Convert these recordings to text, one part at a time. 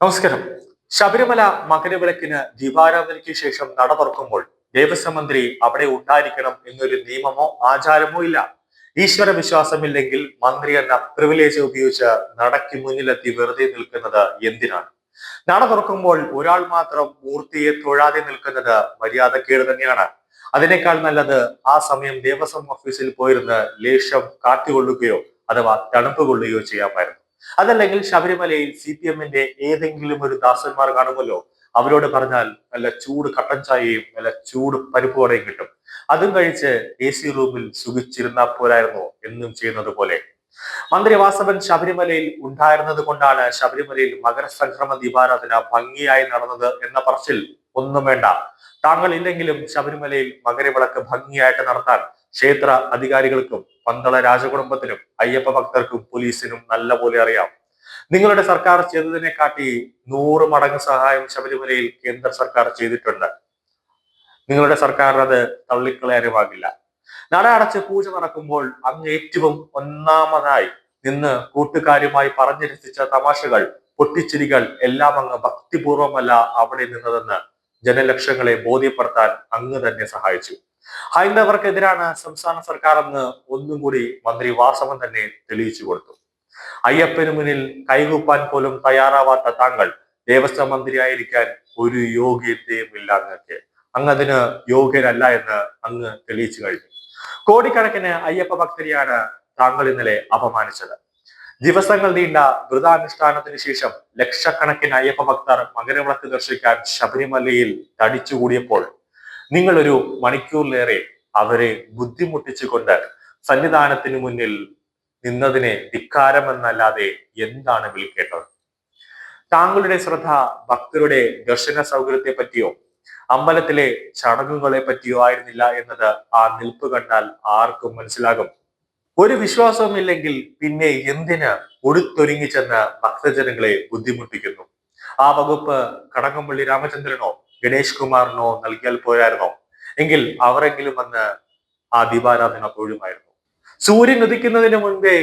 നമസ്കാരം. ശബരിമല മകരവിളക്കിന് ദീപാരാധനയ്ക്ക് ശേഷം നട തുറക്കുമ്പോൾ ദേവസ്വം മന്ത്രി അവിടെ ഉണ്ടായിരിക്കണം എന്നൊരു നിയമമോ ആചാരമോ ഇല്ല. ഈശ്വര വിശ്വാസമില്ലെങ്കിൽ മന്ത്രി എന്ന പ്രിവിലേജ് ഉപയോഗിച്ച് നടക്ക് മുന്നിലെത്തി വെറുതെ നിൽക്കുന്നത് എന്തിനാണ്? നട തുറക്കുമ്പോൾ ഒരാൾ മാത്രം മൂർത്തിയെ തൊഴാതെ നിൽക്കുന്നത് മര്യാദക്കേട് തന്നെയാണ്. അതിനേക്കാൾ നല്ലത് ആ സമയം ദേവസ്വം ഓഫീസിൽ പോയിരുന്ന് ലേശം കാറ്റുകൊള്ളുകയോ അഥവാ തണുപ്പ് കൊള്ളുകയോ ചെയ്യാമായിരുന്നു. അതല്ലെങ്കിൽ ശബരിമലയിൽ സി പി എമ്മിന്റെ ഏതെങ്കിലും ഒരു ദാസന്മാർ കാണുമല്ലോ? അവരോട് പറഞ്ഞാൽ നല്ല ചൂട് കട്ടൻ ചായയും നല്ല ചൂട് പരിപ്പുവടയും കിട്ടും. അതും കഴിച്ച് എ സി റൂമിൽ സുഖിച്ചിരുന്നാൽ പോരായിരുന്നു എന്നും ചെയ്യുന്നത് പോലെ. മന്ത്രി വാസവൻ ശബരിമലയിൽ ഉണ്ടായിരുന്നത് കൊണ്ടാണ് ശബരിമലയിൽ മകരസംക്രമ ദീപാരാധന ഭംഗിയായി നടന്നത് എന്ന പറച്ചിൽ ഒന്നും വേണ്ട. താങ്കൾ ഇല്ലെങ്കിലും ശബരിമലയിൽ മകരവിളക്ക് ഭംഗിയായിട്ട് നടത്താൻ ക്ഷേത്ര അധികാരികൾക്കും പന്തള രാജകുടുംബത്തിനും അയ്യപ്പ ഭക്തർക്കും പോലീസിനും നല്ലപോലെ അറിയാം. നിങ്ങളുടെ സർക്കാർ ചെയ്തതിനെ കാട്ടി നൂറ് മടങ്ങ് സഹായം ശബരിമലയിൽ കേന്ദ്ര സർക്കാർ ചെയ്തിട്ടുണ്ട്. നിങ്ങളുടെ സർക്കാർ അത് തള്ളിക്കളയാനുമാകില്ല. നട അടച്ച് പൂജ നടക്കുമ്പോൾ അങ്ങ് ഏറ്റവും ഒന്നാമതായി നിന്ന് കൂട്ടുകാരുമായി പറഞ്ഞു രസിച്ച തമാശകൾ പൊട്ടിച്ചിരികൾ എല്ലാം അങ്ങ് ഭക്തിപൂർവമല്ല അവിടെ നിന്നതെന്ന് ജനലക്ഷങ്ങളെ ബോധ്യപ്പെടുത്താൻ അങ്ങ് തന്നെ സഹായിച്ചു. ഹൈന്ദവർക്കെതിരാണ് സംസ്ഥാന സർക്കാർ എന്ന് ഒന്നും കൂടി മന്ത്രി വാസവൻ തന്നെ തെളിയിച്ചു കൊടുത്തു. അയ്യപ്പന് മുന്നിൽ കൈകൂപ്പാൻ പോലും തയ്യാറാവാത്ത താങ്കൾ ദേവസ്വം മന്ത്രിയായിരിക്കാൻ ഒരു യോഗ്യതയും ഇല്ല അങ്ങക്ക് അങ്ങ് അതിന് യോഗ്യനല്ല എന്ന് അങ്ങ് തെളിയിച്ചു കഴിഞ്ഞു. കോടിക്കണക്കിന് അയ്യപ്പ ഭക്തരെയാണ് താങ്കൾ ഇന്നലെ അപമാനിച്ചത്. ദിവസങ്ങൾ നീണ്ട വ്രതാനുഷ്ഠാനത്തിന് ശേഷം ലക്ഷക്കണക്കിന് അയ്യപ്പ ഭക്തർ മകരവിളക്ക് ദർശിക്കാൻ ശബരിമലയിൽ തടിച്ചുകൂടിയപ്പോൾ നിങ്ങൾ ഒരു മണിക്കൂറിലേറെ അവരെ ബുദ്ധിമുട്ടിച്ചുകൊണ്ട് സന്നിധാനത്തിന് മുന്നിൽ നിന്നതിനെ ധിക്കാരമെന്നല്ലാതെ എന്താണ് വിളിക്കേണ്ടത്? താങ്കളുടെ ശ്രദ്ധ ഭക്തരുടെ ദർശന സൗകര്യത്തെ പറ്റിയോ അമ്പലത്തിലെ ചടങ്ങുകളെ പറ്റിയോ ആയിരുന്നില്ല എന്നത് ആ നിൽപ്പ് കണ്ടാൽ ആർക്കും മനസ്സിലാകും. ഒരു വിശ്വാസവും ഇല്ലെങ്കിൽ പിന്നെ എന്തിന് ഒടുത്തൊരുങ്ങി ചെന്ന് ഭക്തജനങ്ങളെ ബുദ്ധിമുട്ടിക്കുന്നു? ആ വകുപ്പ് കടകംപള്ളി രാമചന്ദ്രനോ ഗണേഷ് കുമാറിനോ നൽകിയാൽ പോരായിരുന്നോ? എങ്കിൽ അവരെങ്കിലും വന്ന് ആ ദീപാരാധന പോഴുമായിരുന്നു സൂര്യൻ ഉദിക്കുന്നതിന് മുൻപേ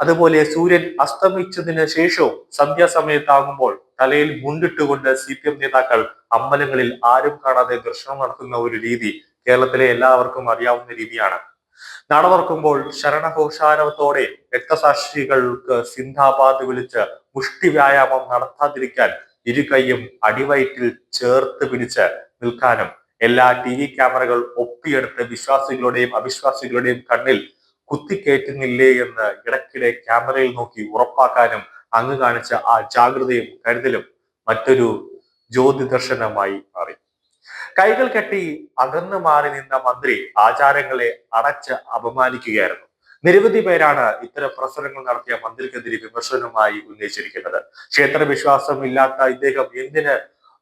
അതുപോലെ സൂര്യൻ അസ്തമിച്ചതിന് ശേഷവും സന്ധ്യാസമയത്താകുമ്പോൾ തലയിൽ മുണ്ടിട്ടുകൊണ്ട് സി പി എം നേതാക്കൾ അമ്പലങ്ങളിൽ ആരും കാണാതെ ദർശനം നടത്തുന്ന ഒരു രീതി കേരളത്തിലെ എല്ലാവർക്കും അറിയാവുന്ന രീതിയാണ്. നടവർക്കുമ്പോൾ ശരണഘോഷാരവത്തോടെ രക്തസാക്ഷികൾക്ക് സിന്ധാബാദ് വിളിച്ച് മുഷ്ടി വ്യായാമം നടത്താതിരിക്കാൻ ഇരു കൈയും അടിവയറ്റിൽ ചേർത്ത് പിടിച്ച് നിൽക്കാനും എല്ലാ ടി വി ക്യാമറകൾ ഒപ്പിയെടുത്ത് വിശ്വാസികളുടെയും അവിശ്വാസികളുടെയും കണ്ണിൽ കുത്തിക്കയറ്റുന്നില്ലേ എന്ന് ഇടയ്ക്കിടെ ക്യാമറയിൽ നോക്കി ഉറപ്പാക്കാനും അങ്ങ് കാണിച്ച ആ ജാഗ്രതയും കരുതലും മറ്റൊരു ജ്യോതി ദർശനമായി മാറി. കൈകൾ കെട്ടി അകന്നു മാറി നിന്ന മന്ത്രി ആചാരങ്ങളെ അടച്ച് അപമാനിക്കുകയായിരുന്നു. നിരവധി പേരാണ് ഇത്തരം പ്രസംഗങ്ങൾ നടത്തിയ മന്ത്രിക്കെതിരെ വിമർശനമായി ഉന്നയിച്ചിരിക്കുന്നത്. ക്ഷേത്ര വിശ്വാസം ഇല്ലാത്ത ഇദ്ദേഹം എന്തിന്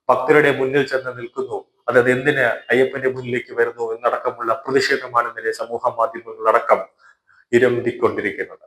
ഭക്തരുടെ മുന്നിൽ ചെന്ന് നിൽക്കുന്നു? അതായത് എന്തിന് അയ്യപ്പന്റെ മുന്നിലേക്ക് വരുന്നു? എന്നടക്കമുള്ള പ്രതിഷേധമാണ് ഇന്നലെ സമൂഹ മാധ്യമങ്ങളടക്കം ഇരമ്പിക്കൊണ്ടിരിക്കുന്നത്